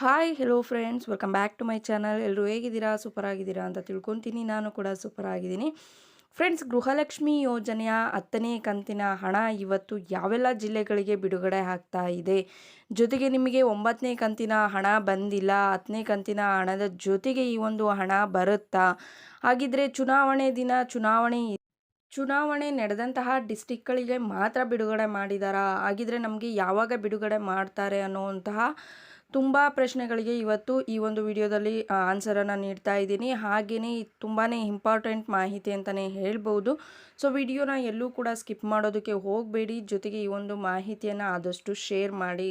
Hi hello friends welcome back to my channel ಎಲ್ಲರೂ ಹೇಗಿದ್ದೀರಾ? Super ಆಗಿದ್ದೀರಾ ಅಂತ ತಿಳ್ಕೊತೀನಿ. ನಾನು ಕೂಡ ಸೂಪರ್ ಆಗಿದ್ದೀನಿ ಫ್ರೆಂಡ್ಸ್ ಗೃಹಲಕ್ಷ್ಮಿ ಯೋಜನೆಯ ಹತ್ತನೇ ಕಂತಿನ ಹಣ ಇವತ್ತು ಯಾವೆಲ್ಲ ಜಿಲ್ಲೆಗಳಿಗೆ ಬಿಡುಗಡೆ ಆಗ್ತಾ ಇದೆ? ಜೊತೆಗೆ ನಿಮಗೆ ಒಂಬತ್ತನೇ ಕಂತಿನ ಹಣ ಬಂದಿಲ್ಲ. ಹತ್ತನೇ ಕಂತಿನ ಹಣದ ಜೊತೆಗೆ ಈ ಒಂದು ಹಣ ಬರುತ್ತಾ? ಹಾಗಿದ್ರೆ ಚುನಾವಣೆ ದಿನ ಚುನಾವಣೆ ಚುನಾವಣೆ ನಡೆದಂತಹ ಡಿಸ್ಟಿಕ್ಗಳಿಗೆ ಮಾತ್ರ ಬಿಡುಗಡೆ ಮಾಡಿದಾರಾ? ಹಾಗಿದ್ರೆ ನಮಗೆ ಯಾವಾಗ ಬಿಡುಗಡೆ ಮಾಡ್ತಾರೆ ಅನ್ನುವಂತಹ ತುಂಬ ಪ್ರಶ್ನೆಗಳಿಗೆ ಇವತ್ತು ಈ ಒಂದು ವಿಡಿಯೋದಲ್ಲಿ ಆನ್ಸರನ್ನು ನೀಡ್ತಾ ಇದ್ದೀನಿ. ಹಾಗೆಯೇ ತುಂಬಾ ಇಂಪಾರ್ಟೆಂಟ್ ಮಾಹಿತಿ ಅಂತಲೇ ಹೇಳ್ಬೋದು. ಸೊ ವಿಡಿಯೋನ ಎಲ್ಲೂ ಕೂಡ ಸ್ಕಿಪ್ ಮಾಡೋದಕ್ಕೆ ಹೋಗಬೇಡಿ. ಜೊತೆಗೆ ಈ ಒಂದು ಮಾಹಿತಿಯನ್ನು ಆದಷ್ಟು ಶೇರ್ ಮಾಡಿ.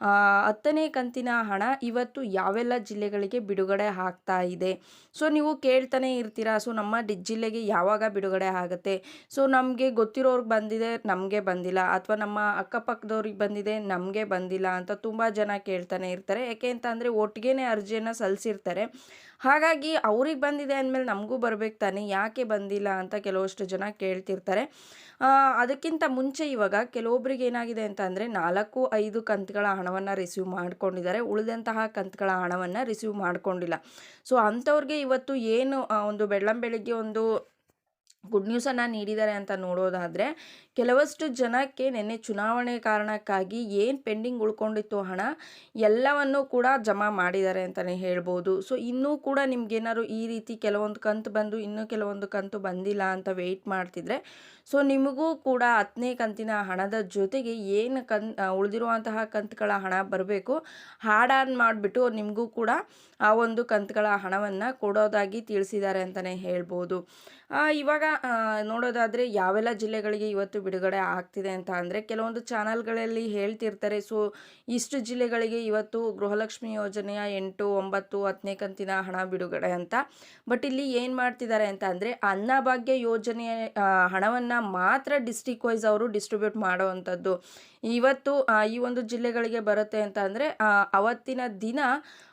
ಹತ್ತನೇ ಕಂತಿನ ಹಣ ಇವತ್ತು ಯಾವೆಲ್ಲ ಜಿಲ್ಲೆಗಳಿಗೆ ಬಿಡುಗಡೆ ಆಗ್ತಾ ಇದೆ? ಸೊ, ನೀವು ಕೇಳ್ತಾನೆ ಇರ್ತೀರಾ, ಸೊ, ನಮ್ಮ ಡಿ, ಜಿಲ್ಲೆಗೆ ಯಾವಾಗ ಬಿಡುಗಡೆ ಆಗುತ್ತೆ? ಸೊ, ನಮಗೆ ಗೊತ್ತಿರೋರ್ಗೆ ಬಂದಿದೆ, ನಮಗೆ ಬಂದಿಲ್ಲ. ಅಥವಾ ನಮ್ಮ ಅಕ್ಕಪಕ್ಕದವ್ರಿಗೆ ಬಂದಿದೆ, ನಮಗೆ ಬಂದಿಲ್ಲ ಅಂತ ತುಂಬ ಜನ ಕೇಳ್ತಾನೆ ಇರ್ತಾರೆ. ಯಾಕೆ ಅಂತ ಅಂದರೆ ಒಟ್ಟಿಗೆ ಅರ್ಜಿಯನ್ನು ಸಲ್ಲಿಸಿರ್ತಾರೆ ಹಾಗಾಗಿ ಅವ್ರಿಗೆ ಬಂದಿದೆ ಅಂದಮೇಲೆ ನಮಗೂ ಬರಬೇಕು ತಾನೆ, ಯಾಕೆ ಬಂದಿಲ್ಲ ಅಂತ ಕೆಲವಷ್ಟು ಜನ ಕೇಳ್ತಿರ್ತಾರೆ. ಅದಕ್ಕಿಂತ ಮುಂಚೆ ಇವಾಗ ಕೆಲವೊಬ್ರಿಗೆ ಏನಾಗಿದೆ ಅಂತ ಅಂದರೆ ನಾಲ್ಕು, ಐದು ಕಂತುಗಳ ಹಣವನ್ನು ರಿಸೀವ್ ಮಾಡ್ಕೊಂಡಿದ್ದಾರೆ. ಉಳಿದಂತಹ ಕಂತುಗಳ ಹಣವನ್ನು ರಿಸೀವ್ ಮಾಡಿಕೊಂಡಿಲ್ಲ. ಸೊ ಅಂಥವ್ರಿಗೆ ಇವತ್ತು ಏನು ಒಂದು ಬೆಳ್ಳಂ ಬೆಳಿಗ್ಗೆ ಒಂದು ಗುಡ್ ನ್ಯೂಸನ್ನು ನೀಡಿದ್ದಾರೆ ಅಂತ ನೋಡೋದಾದರೆ, ಕೆಲವಷ್ಟು ಜನಕ್ಕೆ ನಿನ್ನೆ ಚುನಾವಣೆ ಕಾರಣಕ್ಕಾಗಿ ಏನು ಪೆಂಡಿಂಗ್ ಉಳ್ಕೊಂಡಿತ್ತು ಹಣ ಎಲ್ಲವನ್ನು ಕೂಡ ಜಮಾ ಮಾಡಿದ್ದಾರೆ ಅಂತಲೇ ಹೇಳ್ಬೋದು. ಸೊ, ಇನ್ನೂ ಕೂಡ ನಿಮ್ಗೇನಾದ್ರು ಈ ರೀತಿ ಕೆಲವೊಂದು ಕಂತು ಬಂದು, ಇನ್ನೂ ಕೆಲವೊಂದು ಕಂತು ಬಂದಿಲ್ಲ ಅಂತ ವೆಯ್ಟ್ ಮಾಡ್ತಿದ್ರೆ, ಸೊ, ನಿಮಗೂ ಕೂಡ ಹತ್ತನೇ ಕಂತಿನ ಹಣದ ಜೊತೆಗೆ ಏನು ಕನ್ ಉಳಿದಿರುವಂತಹ ಕಂತುಗಳ ಹಣ ಬರಬೇಕು ಹಾಡ್ ಆನ್ ಮಾಡಿಬಿಟ್ಟು ನಿಮಗೂ ಕೂಡ ಆ ಒಂದು ಕಂತುಗಳ ಹಣವನ್ನು ಕೊಡೋದಾಗಿ ತಿಳಿಸಿದ್ದಾರೆ ಅಂತಲೇ ಹೇಳ್ಬೋದು. ಇವಾಗ ನೋಡೋದಾದರೆ ಯಾವೆಲ್ಲ ಜಿಲ್ಲೆಗಳಿಗೆ ಇವತ್ತು ಬಿಡುಗಡೆ ಆಗ್ತಿದೆ ಅಂತ ಅಂದರೆ ಕೆಲವೊಂದು ಚಾನಲ್ಗಳಲ್ಲಿ ಹೇಳ್ತಿರ್ತಾರೆ. ಸೊ, ಇಷ್ಟು ಜಿಲ್ಲೆಗಳಿಗೆ ಇವತ್ತು ಗೃಹಲಕ್ಷ್ಮಿ ಯೋಜನೆಯ ಎಂಟು, ಒಂಬತ್ತು ಹತ್ತನೇ ಕಂತಿನ ಹಣ ಬಿಡುಗಡೆ ಅಂತ. ಬಟ್ ಇಲ್ಲಿ ಏನು ಮಾಡ್ತಿದ್ದಾರೆ ಅಂತ ಅಂದರೆ ಅನ್ನಭಾಗ್ಯ ಯೋಜನೆಯ ಹಣವನ್ನು ಮಾತ್ರ ಡಿಸ್ಟಿಕ್ ವೈಸ್ ಅವರು ಡಿಸ್ಟ್ರಿಬ್ಯೂಟ್ ಮಾಡೋವಂಥದ್ದು ಇವತ್ತು ಈ ಒಂದು ಜಿಲ್ಲೆಗಳಿಗೆ ಬರುತ್ತೆ ಅಂತ ಅಂದರೆ ಅವತ್ತಿನ ದಿನ,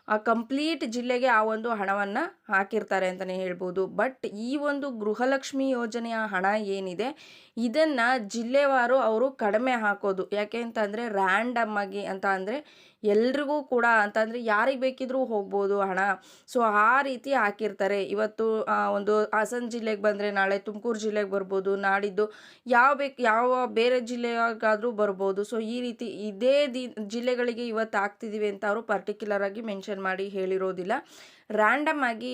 ಆ, ಕಂಪ್ಲೀಟ್ ಜಿಲ್ಲೆಗೆ ಆ ಒಂದು ಹಣವನ್ನು ಹಾಕಿರ್ತಾರೆ ಅಂತಲೇ ಹೇಳ್ಬೋದು. ಬಟ್ ಈ ಒಂದು ಗೃಹಲಕ್ಷ್ಮಿ ಯೋಜನೆಯ ಹಣ ಏನಿದೆ, ಇದನ್ನು ಜಿಲ್ಲೆವಾರು ಅವರು ಕಡಿಮೆ ಹಾಕೋದು. ಯಾಕೆ ಅಂತಂದರೆ ರ್ಯಾಂಡಮ್ ಆಗಿ ಅಂತ ಅಂದರೆ, ಎಲ್ರಿಗೂ ಕೂಡ ಅಂತಂದರೆ ಯಾರಿಗೆ ಬೇಕಿದ್ರೂ ಹೋಗ್ಬೋದು ಹಣ. ಸೊ ಆ ರೀತಿ ಹಾಕಿರ್ತಾರೆ. ಇವತ್ತು ಒಂದು ಹಾಸನ ಜಿಲ್ಲೆಗೆ ಬಂದರೆ ನಾಳೆ ತುಮಕೂರು ಜಿಲ್ಲೆಗೆ ಬರ್ಬೋದು. ನಾಡಿದ್ದು ಯಾವ ಬೇಕು, ಯಾವ ಬೇರೆ ಜಿಲ್ಲೆಗಾದರೂ ಬರ್ಬೋದು. ಸೊ ಈ ರೀತಿ ಇದೇ ದಿ, ಜಿಲ್ಲೆಗಳಿಗೆ ಇವತ್ತು ಆಗ್ತಿದ್ದೀವಿ ಅಂತ ಅವರು ಪರ್ಟಿಕ್ಯುಲರ್ ಆಗಿ ಮೆನ್ಷನ್ ಮಾಡಿ ಹೇಳಿರೋದಿಲ್ಲ. ರ್ಯಾಂಡಮ್ ಆಗಿ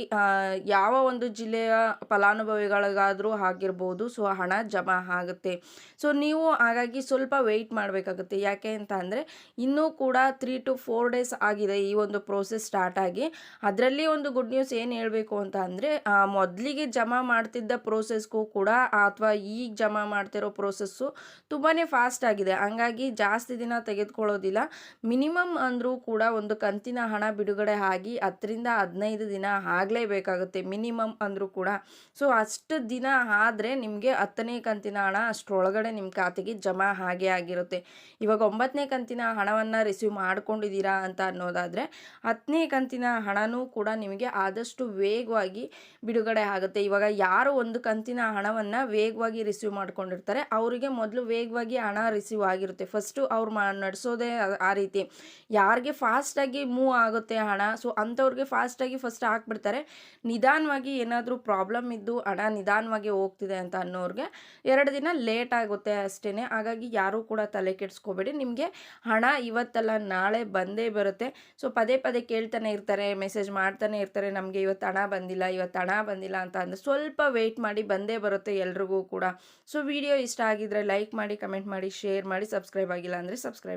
ಯಾವ ಒಂದು ಜಿಲ್ಲೆಯ ಫಲಾನುಭವಿಗಳಿಗಾದರೂ ಆಗಿರ್ಬೋದು. ಸೊ ಹಣ ಜಮಾ ಆಗುತ್ತೆ. ಸೊ ನೀವು ಹಾಗಾಗಿ ಸ್ವಲ್ಪ ವೆಯ್ಟ್ ಮಾಡಬೇಕಾಗುತ್ತೆ. ಯಾಕೆ ಅಂತ ಅಂದರೆ, ಇನ್ನೂ ಕೂಡ ತ್ರೀ ಟು ಫೋರ್ ಡೇಸ್ ಆಗಿದೆ ಈ ಒಂದು ಪ್ರೋಸೆಸ್ ಸ್ಟಾರ್ಟ್ ಆಗಿ. ಅದರಲ್ಲಿ ಒಂದು ಗುಡ್ ನ್ಯೂಸ್ ಏನು ಹೇಳಬೇಕು ಅಂತ ಅಂದರೆ ಮೊದಲಿಗೆ ಜಮಾ ಮಾಡ್ತಿದ್ದ ಪ್ರೋಸೆಸ್ಗೂ ಕೂಡ, ಅಥವಾ ಈಗ ಜಮಾ ಮಾಡ್ತಿರೋ ಪ್ರೋಸೆಸ್ಸು ತುಂಬಾ ಫಾಸ್ಟ್ ಆಗಿದೆ. ಹಂಗಾಗಿ ಜಾಸ್ತಿ ದಿನ ತೆಗೆದುಕೊಳ್ಳೋದಿಲ್ಲ. ಮಿನಿಮಮ್ ಅಂದರೂ ಕೂಡ ಒಂದು ಕಂತಿನ ಹಣ ಬಿಡುಗಡೆ ಆಗಿ ಹತ್ತರಿಂದ ಹದಿನೈದು ಹದಿನೈದು ದಿನ ಆಗಲೇಬೇಕಾಗುತ್ತೆ ಮಿನಿಮಮ್ ಅಂದರೂ ಕೂಡ. ಸೊ, ಅಷ್ಟು ದಿನ ಆದರೆ ನಿಮಗೆ ಹತ್ತನೇ ಕಂತಿನ ಹಣ ಅಷ್ಟರೊಳಗಡೆ ನಿಮ್ಮ ಖಾತೆಗೆ ಜಮಾ ಹಾಗೆ ಆಗಿರುತ್ತೆ. ಇವಾಗ ಒಂಬತ್ತನೇ ಕಂತಿನ ಹಣವನ್ನು ರಿಸೀವ್ ಮಾಡ್ಕೊಂಡಿದ್ದೀರಾ ಅಂತ ಅನ್ನೋದಾದರೆ ಹತ್ತನೇ ಕಂತಿನ ಹಣನೂ ಕೂಡ ನಿಮಗೆ ಆದಷ್ಟು ವೇಗವಾಗಿ ಬಿಡುಗಡೆ ಆಗುತ್ತೆ. ಇವಾಗ ಯಾರು ಒಂದು ಕಂತಿನ ಹಣವನ್ನು ವೇಗವಾಗಿ ರಿಸೀವ್ ಮಾಡ್ಕೊಂಡಿರ್ತಾರೆ, ಅವರಿಗೆ ಮೊದಲು ವೇಗವಾಗಿ ಹಣ ರಿಸೀವ್ ಆಗಿರುತ್ತೆ. ಫಸ್ಟು ಅವ್ರು ಮಾ, ನಡೆಸೋದೇ ಆ ರೀತಿ. ಯಾರಿಗೆ ಫಾಸ್ಟಾಗಿ ಮೂವ್ ಆಗುತ್ತೆ ಹಣ, ಸೊ ಅಂಥವ್ರಿಗೆ ಫಾಸ್ಟಾಗಿ ಫಸ್ಟ್ ಹಾಕ್ಬಿಡ್ತಾರೆ. ನಿಧಾನವಾಗಿ ಏನಾದರೂ ಪ್ರಾಬ್ಲಮ್ ಇದ್ದು ಹಣ ನಿಧಾನವಾಗಿ ಹೋಗ್ತಿದೆ ಅಂತ ಅನ್ನೋರಿಗೆ ಎರಡು ದಿನ ಲೇಟ್ ಆಗುತ್ತೆ ಅಷ್ಟೇ ಹಾಗಾಗಿ ಯಾರೂ ಕೂಡ ತಲೆ ಕೆಡಿಸ್ಕೋಬೇಡಿ. ನಿಮಗೆ ಹಣ ಇವತ್ತಲ್ಲ, ನಾಳೆ ಬಂದೇ ಬರುತ್ತೆ. ಸೊ ಪದೇ ಪದೇ ಕೇಳ್ತಾನೆ ಇರ್ತಾರೆ, ಮೆಸೇಜ್ ಮಾಡ್ತಾನೆ ಇರ್ತಾರೆ, ನಮಗೆ ಇವತ್ತು ಹಣ ಬಂದಿಲ್ಲ, ಇವತ್ತು ಹಣ ಬಂದಿಲ್ಲ ಅಂತ ಅಂದರೆ ಸ್ವಲ್ಪ ವೆಯ್ಟ್ ಮಾಡಿ ಬಂದೇ ಬರುತ್ತೆ ಎಲ್ರಿಗೂ ಕೂಡ. ಸೊ ವಿಡಿಯೋ ಇಷ್ಟ ಆಗಿದ್ರೆ ಲೈಕ್ ಮಾಡಿ ಕಮೆಂಟ್ ಮಾಡಿ ಶೇರ್ ಮಾಡಿ ಸಬ್ಸ್ಕ್ರೈಬ್ ಆಗಿಲ್ಲ ಅಂದರೆ ಸಬ್ಸ್ಕ್ರೈಬ್